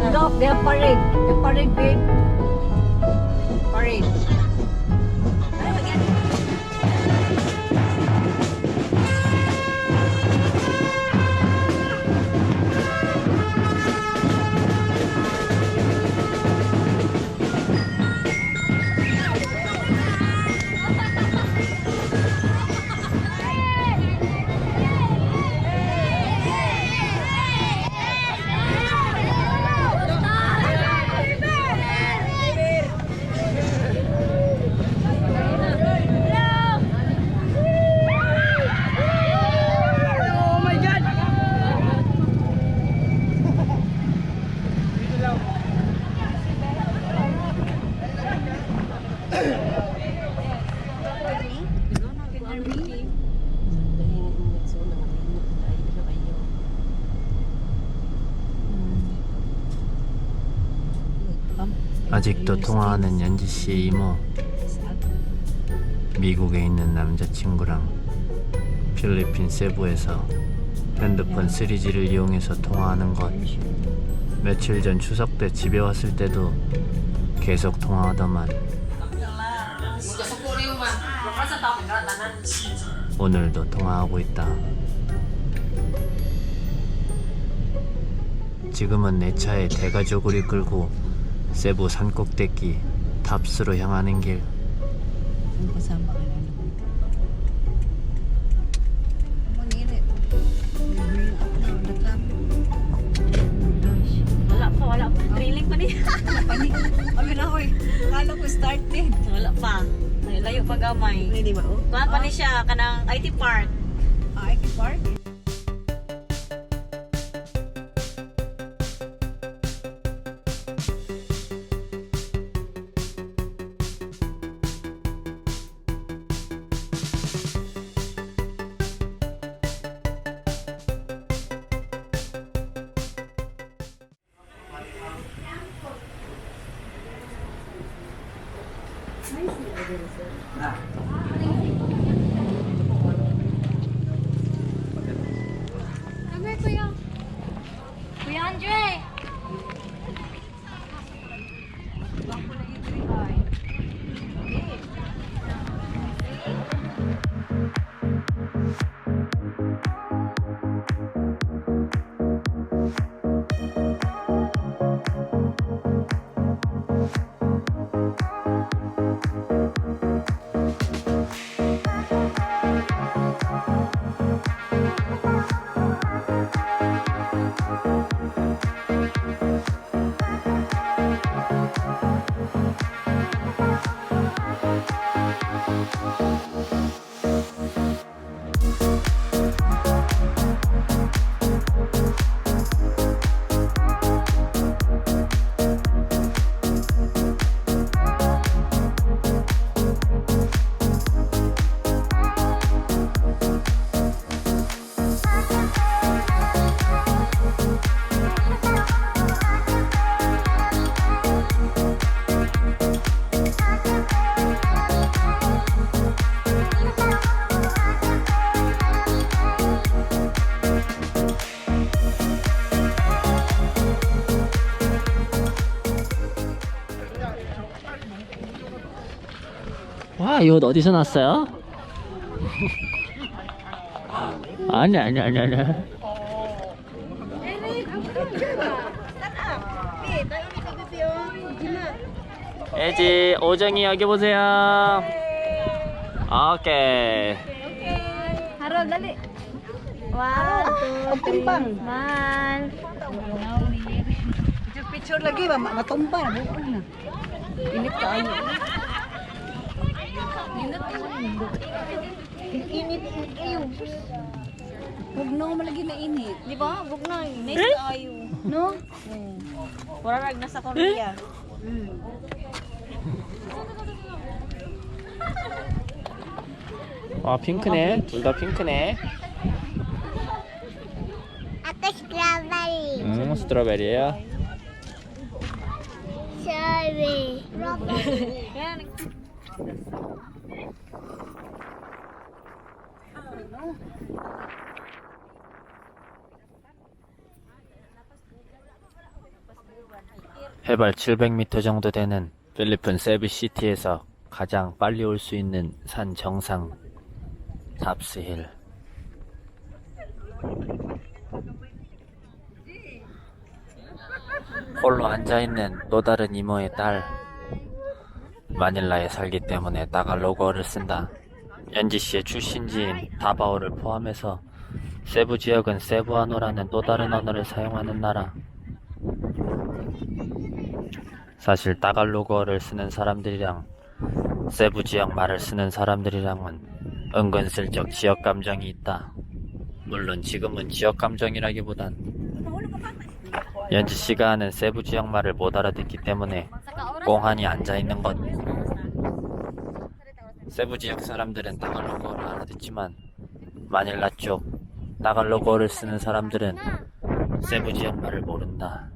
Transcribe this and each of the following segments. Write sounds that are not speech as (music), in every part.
babe, go. Get a parade. Get a parade, babe. 아직도 통화하는 연지 씨의 이모. 미국에 있는 남자친구랑 필리핀 세부에서 핸드폰 3G를 이용해서 통화하는 것. 며칠 전 추석 때 집에 왔을 때도 계속 통화하더만. 오늘도 통화하고 있다. 지금은 내 차에 대가족을 이끌고 세부 산꼭대기 탑스로 향하는 길. Layo pa gamay. Hindi ba, oh? Pa ni siya, kanang IT park. Ay, park. Ah. 와, 이옷 어디서 났어요? 아니, 아니, 아니, 아니. 애지, 오정이 여기 보세요. 오케이. Dali. One, two, three. One. Picture, picture lagi ba? Ma- Matumba na, bukol na. Init. Init, init kayo. Huwag na malagi na init. Di ba? Buk na. Nice tayo. No? Wala rag nasa Korea. 아, 핑크네. 둘 다 핑크네. Ate strawberry. 음. Strawberry. Yan. 해발 700m 정도 되는 필리핀 세부시티에서 가장 빨리 올 수 있는 산 정상 탑스힐. 홀로 앉아있는 또 다른 이모의 딸 마닐라에 살기 때문에 따갈로그어를 쓴다 연지시의 출신지인 다바오를 포함해서 세부 지역은 세부아노라는 또 다른 언어를 사용하는 나라 사실 따갈로그어를 쓰는 사람들이랑 세부 지역 말을 쓰는 사람들이랑은 은근슬쩍 지역 감정이 있다. 물론 지금은 지역 감정이라기보단 (laughs) 연지 씨가 하는 세부 지역 말을 못 알아듣기 때문에 꽁하니 앉아 있는 것. 세부 지역 사람들은 따갈로그어를 알아듣지만 마닐라 쪽 따갈로그어를 쓰는 사람들은 세부 지역 말을 모른다.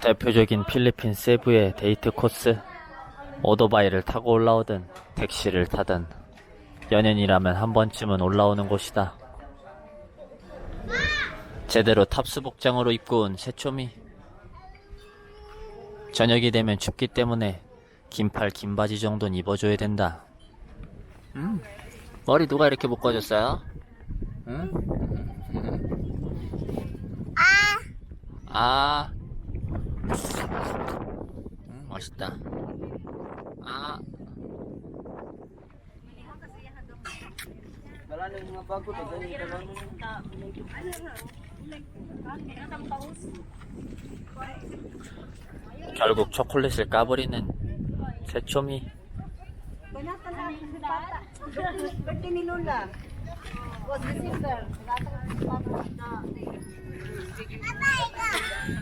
대표적인 필리핀 세부의 데이트 코스 오토바이를 타고 올라오든 택시를 타든 연예인이라면 한 번쯤은 올라오는 곳이다. 제대로 탑스 복장으로 입고 온 새초미 저녁이 되면 춥기 때문에 긴팔 긴 바지 정도는 입어줘야 된다. 음, 머리 누가 이렇게 묶어줬어요? 응? 아, 음, 맛있다. 아. 결국 초콜릿을 까버리는 새초미.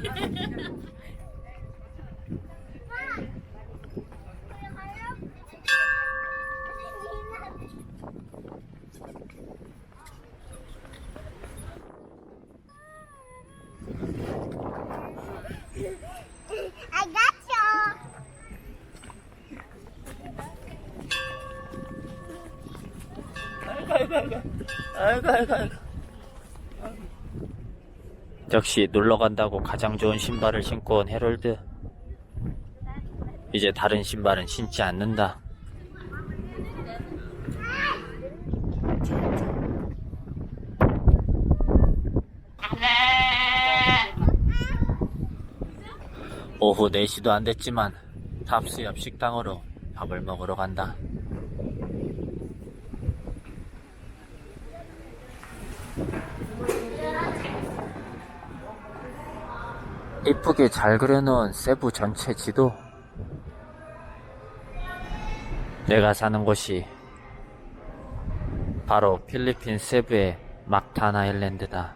(laughs) 아이고 (laughs) 역시 놀러 간다고 가장 좋은 신발을 신고 온 해롤드. 이제 다른 신발은 신지 않는다. 오후 4시도 안 됐지만 탑스 옆 식당으로 밥을 먹으러 간다 이쁘게 잘 그려놓은 세부 전체 지도. 내가 사는 곳이 바로 필리핀 세부의 막타나 아일랜드다.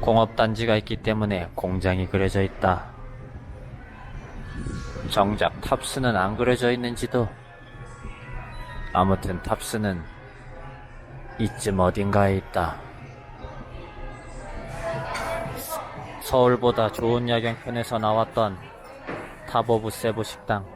공업단지가 있기 때문에 공장이 그려져 있다. 정작 탑스는 안 그려져 있는지도. 아무튼 탑스는 이쯤 어딘가에 있다. 서울보다 좋은 야경편에서 나왔던 탑 오브 세부 식당.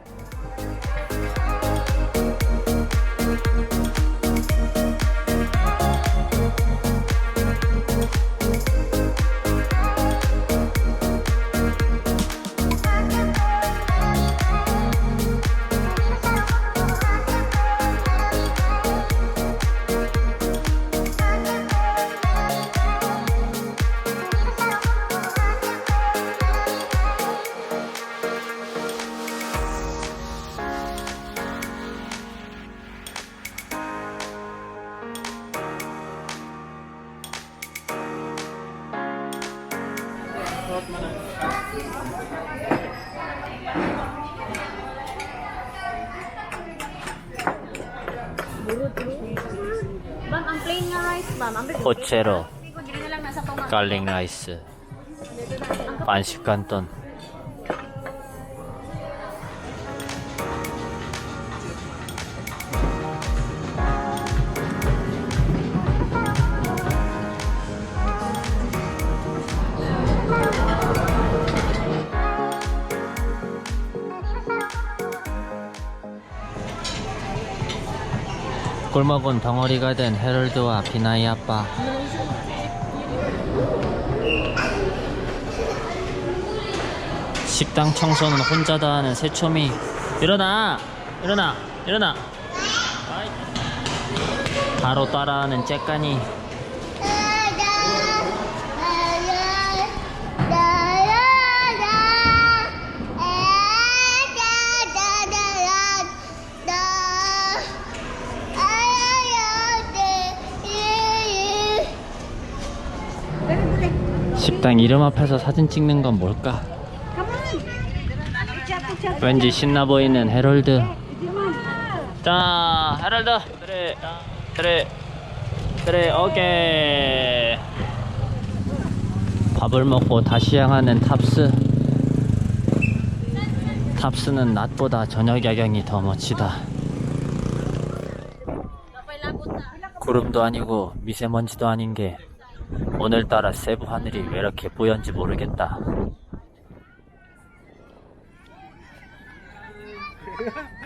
Ma'am, ang plain nga rice, ma'am. Ang 호체로 Siguro, gina 꿀먹은 덩어리가 된 헤럴드와 비나이 아빠. 식당 청소는 혼자 다 하는 새초미. 일어나! 일어나! 일어나! 바로 따라하는 째까니. 식당 이름 앞에서 사진 찍는 건 뭘까? 왠지 신나 보이는 헤럴드. 자, 헤럴드. 그래, 그래, 그래, 오케이. 밥을 먹고 다시 향하는 탑스. 탑스는 낮보다 저녁 야경이 더 멋지다. 구름도 아니고 미세먼지도 아닌 게 오늘따라 세부 하늘이 왜 이렇게 뿌연지 모르겠다.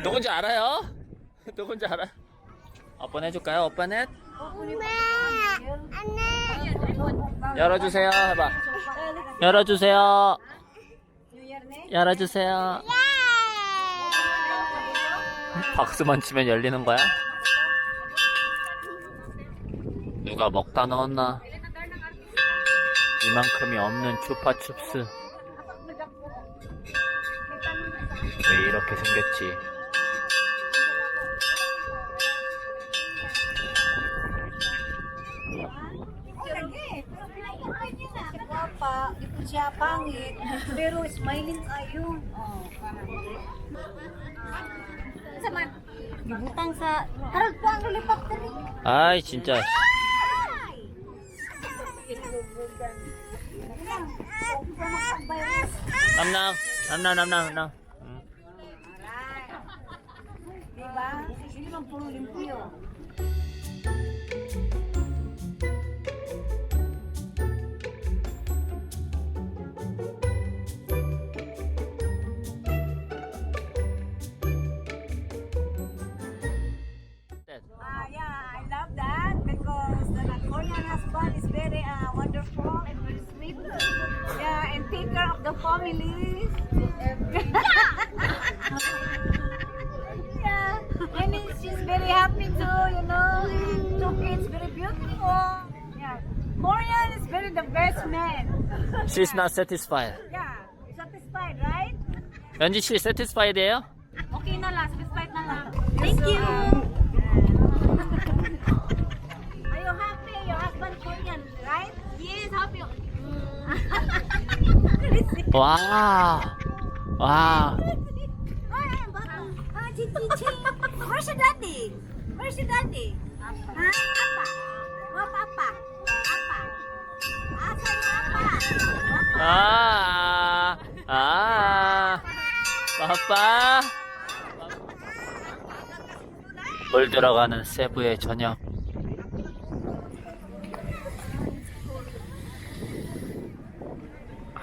누군지 알아요? (laughs) 누군지 알아? 오빠 해줄까요? 오빠 넷? 열어주세요. 해봐. 열어주세요. 열어주세요. 박수만 치면 열리는 거야? 누가 먹다 넣었나? 이만큼이 없는 추파춥스. 왜 이렇게 생겼지? Oh. 아이 진짜. 남남 남남 남남 남남. 응. Diba? Hindi man puro limpyo. care of the family. yeah, and it's- she's very happy too, you know. Two kids, very beautiful. Yeah, Korean is very the best man. She's not satisfied. Yeah, satisfied, right? 연지 씨 satisfied예요? Okay na lang. Satisfied na lang. Thank you. 와. 와. Ah, Where's your daddy? Where's your daddy? Ha? Apa? What apa? Apa? Asa yung apa? 아. 아. 빠빠. 물 들어가는 세부의 저녁.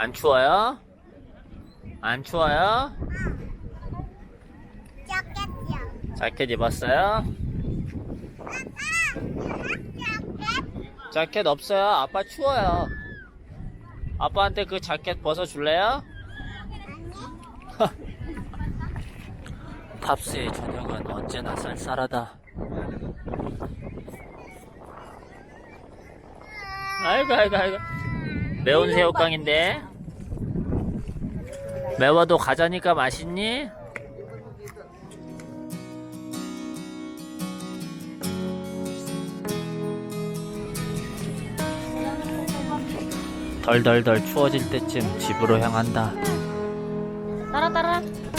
안 추워요? 안 추워요? 자켓 입었어요? 자켓 없어요. 아빠 추워요. 아빠한테 그 자켓 벗어줄래요? 탑스의 (laughs) 저녁은 언제나 쌀쌀하다. 아이고, 아이고, 아이고. 매운 새우깡인데? 매워도 가자니까 맛있니? 덜덜덜 추워질 때쯤 집으로 향한다. I don't